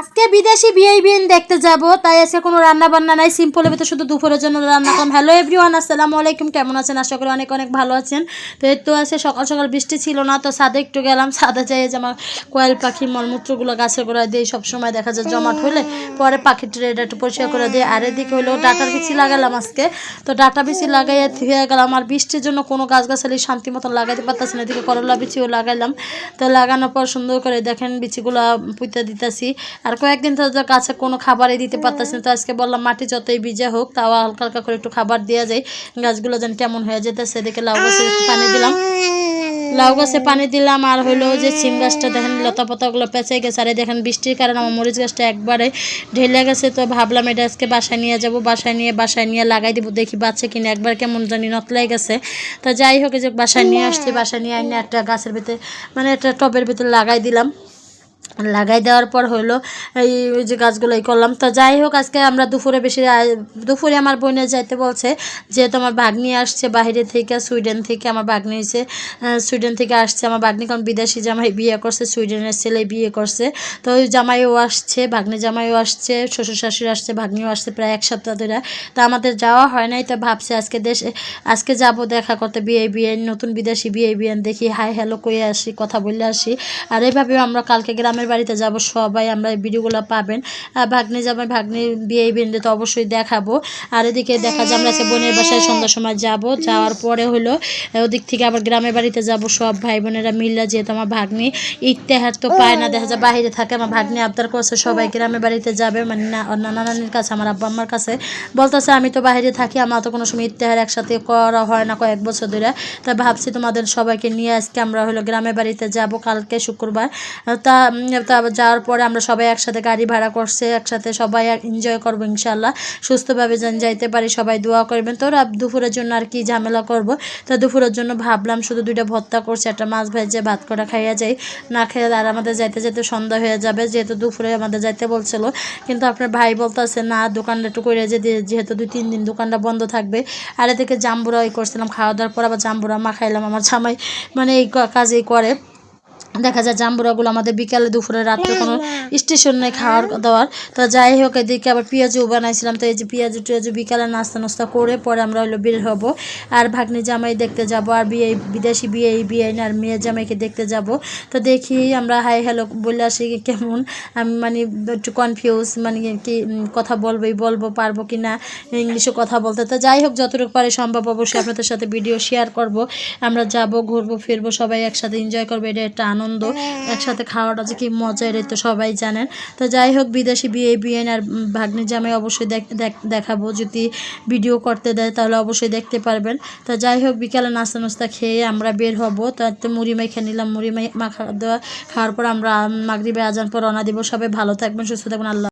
আজকে বিদেশি বিয়ে দেখতে যাব, তাই আজকে কোনো রান্না বান্না নাই সিম্পলের ভিতরে শুধু দুপুরের জন্য রান্না করলাম হ্যালো এভরিওয়ান আসসালামু আলাইকুম। কেমন আছেন? আশা করি অনেক অনেক ভালো আছেন। তো এই তো আছে, সকাল সকাল বৃষ্টি ছিল না, তো সাদে একটু গেলাম। ছাদে যাই যে আমার কোয়েল পাখি, মলমূত্রগুলো গাছের গোড়ায় দিয়ে সবসময় দেখা যায় জমাট হলে পরে পাখির ট্রেটা একটু পরিষ্কার করে দিয়ে আর এদিকে হলো ডাটার বিচি লাগালাম আজকে। তো ডাটা বিচি লাগাইয়া হয়ে গেলাম, আর বৃষ্টির জন্য কোনো গাছ গাছালি শান্তি মতন লাগাইতে পারতেছি না। এদিকে করলা বিচিও লাগাইলাম। তো লাগানোর পর সুন্দর করে দেখেন বিচিগুলো পুঁতে দিতেছি। কয়েকদিন তো গাছে কোনো খাবারই দিতে পারতেছি না, তো আজকে বললাম মাটি যতই ভিজা হোক, তাও হালকা হালকা করে একটু খাবার দেওয়া যায় গাছগুলো যেন কেমন হয়ে যেতে সেদিকে লাউ গাছে পানি দিলাম। লাউ গাছে পানি দিলাম, আর হইল যে সিম গাছটা দেখেন লতা পাতাগুলো পেঁচে গেছে, আর দেখেন বৃষ্টির কারণে আমার মরিচ গাছটা একবারে ঢেলে গেছে, তো ভাবলাম এটা আজকে বাসায় নিয়ে যাব, বাসায় নিয়ে বাসায় নিয়ে লাগাই দিব, দেখি বাচ্চা কিনে, একবার কেমন জানি নতলাই গেছে। তা যাই হোক যে বাসায় নিয়ে আসছি, বাসায় নিয়ে আইনে একটা গাছের ভিতরে মানে একটা টবের ভিতরে লাগাই দিলাম। লাগাই দেওয়ার পর হলো এই যে গাছগুলো এই করলাম। তো যাই হোক, আজকে আমরা দুপুরে বেশি দুপুরে আমার বোনের যাইতে বলছে যেহেতু আমার ভাগ্নি আসছে বাইরে থেকে, সুইডেন থেকে আমার ভাগ্নি হয়েছে সুইডেন থেকে আসছে আমার ভাগ্নি, কারণ বিদেশি জামাই বিয়ে করছে, সুইডেনের ছেলে বিয়ে করছে। তো ওই জামাইও আসছে, ভাগ্নি জামাইও আসছে, শ্বশুর শাশুড়ি আসছে, ভাগ্নিও আসছে প্রায় এক সপ্তাহ ধরে। তা আমাদের যাওয়া হয় নাই, তো ভাবছে আজকে দেশে, আজকে যাব দেখা করতে, বিয়ে বিয়ে, নতুন বিদেশি বিয়ে বিয়ে দেখি, হাই, হ্যালো করে আসি, কথা বলে আসি। আর এইভাবে আমরা কালকে গ্রামের বাড়িতে যাব, সবাই আমরা এই ভিডিওগুলো পাবেন। ভাগ্নি জামাই ভাগ্নি বিয়ে বিয়ে তো অবশ্যই দেখাবো। আর এদিকে দেখা যায় আমরা বোনের বাসায় সন্ধ্যার সময় যাব। যাওয়ার পরে হলো, ওদিক থেকে আবার গ্রামের বাড়িতে যাব, সব ভাই বোনেরা মিললে যেহেতু আমার ভাগ্নি ইত্তেহার তো পায় না, দেখা যায় বাইরে থাকে, আমার ভাগ্নি আবদার করছে, সবাই গ্রামের বাড়িতে যাবে মানে নানা নানির কাছে, আমার আব্বা আম্মার কাছে। বলতেছে, আমি তো বাইরে থাকি, আমার তো কোনো সময় ইত্তেহার একসাথে করা হয় না কয়েক বছর ধরে। তাই ভাবছি তোমাদের সবাইকে নিয়ে আজকে আমরা হলো গ্রামের বাড়িতে যাব, কালকে শুক্রবার। তা তা যাওয়ার পরে আমরা সবাই একসাথে গাড়ি ভাড়া করছে, একসাথে সবাই এনজয় করব ইনশাল্লাহ সুস্থভাবে যেন যাইতে পারি, সবাই দোয়া করবেন। তো দুপুরের জন্য আর কি ঝামেলা করব। তো দুপুরের জন্য ভাবলাম শুধু দুইটা ভর্তা করছে, একটা মাছ ভেজে, ভাত করা খাইয়া যাই। না খেয়ে আর আমাদের যাইতে যেতে সন্ধ্যা হয়ে যাবে, যেহেতু দুপুরে আমাদের যাইতে বলছিল। কিন্তু আপনার ভাই বলতেছে, না, দোকানটা একটু করে যে যেহেতু দুই, তিন দিন দোকানটা বন্ধ থাকবে। আর এদিকে জাম্বুরা ওই করছিলাম, খাওয়া দাওয়ার পর আবার জাম্বুরা মা খাইলাম, আমার জামাই মানে এই ক- কাজই করে। দেখা যায় জাম্বুরাগুলো আমাদের বিকালে দুপুরে, রাত্রে কোনো স্টেশন খাওয়ার, দাওয়ার। তো যাই হোক, এদিকে আবার পেঁয়াজও বানাইছিলাম। তো এই যে পেঁয়াজু টেয়াজু বিকালে নাস্তা নাস্তা করে পরে আমরা হলো বের হব। আর ভাগ্নি জামাই দেখতে যাব, আর বিয়ে, বিদেশি বিয়ে বিয়ে আর মেয়ে জামাইকে দেখতে যাব। তো দেখি আমরা, হাই হ্যালো, বলে আসি কেমন। আমি মানে একটু কনফিউজ মানে কি কথা বলবোই, বলব পারব কি না, ইংলিশে কথা বলতে। তো যাই হোক, যতটুকু পারে সম্ভব অবশ্যই আপনাদের সাথে ভিডিও শেয়ার করব। আমরা যাব, ঘুরবো, ফিরবো, সবাই একসাথে এনজয় করব, এটা একটা আনন্দ একসাথে খাওয়াটা যে কি মজা এটা তো সবাই জানেন। তো যাই হোক বিদেশি বিয়ে বিয়ে আর ভাগ্নি জামাই অবশ্যই দেখ- দেখ- দেখাবো। যদি ভিডিও করতে দেয় তাহলে অবশ্যই দেখতে পারবেন। তো যাই হোক বিকালে নাস্তা নাস্তা খেয়ে আমরা বের হব। তো মুড়ি খেয়ে নিলাম মুড়ি মাই- মাখা দেওয়া খাওয়ার পর আমরা মাগরিবে আজান পর রওনা দিব। সবাই ভালো থাকবেন সুস্থ থাকবেন। আল্লাহ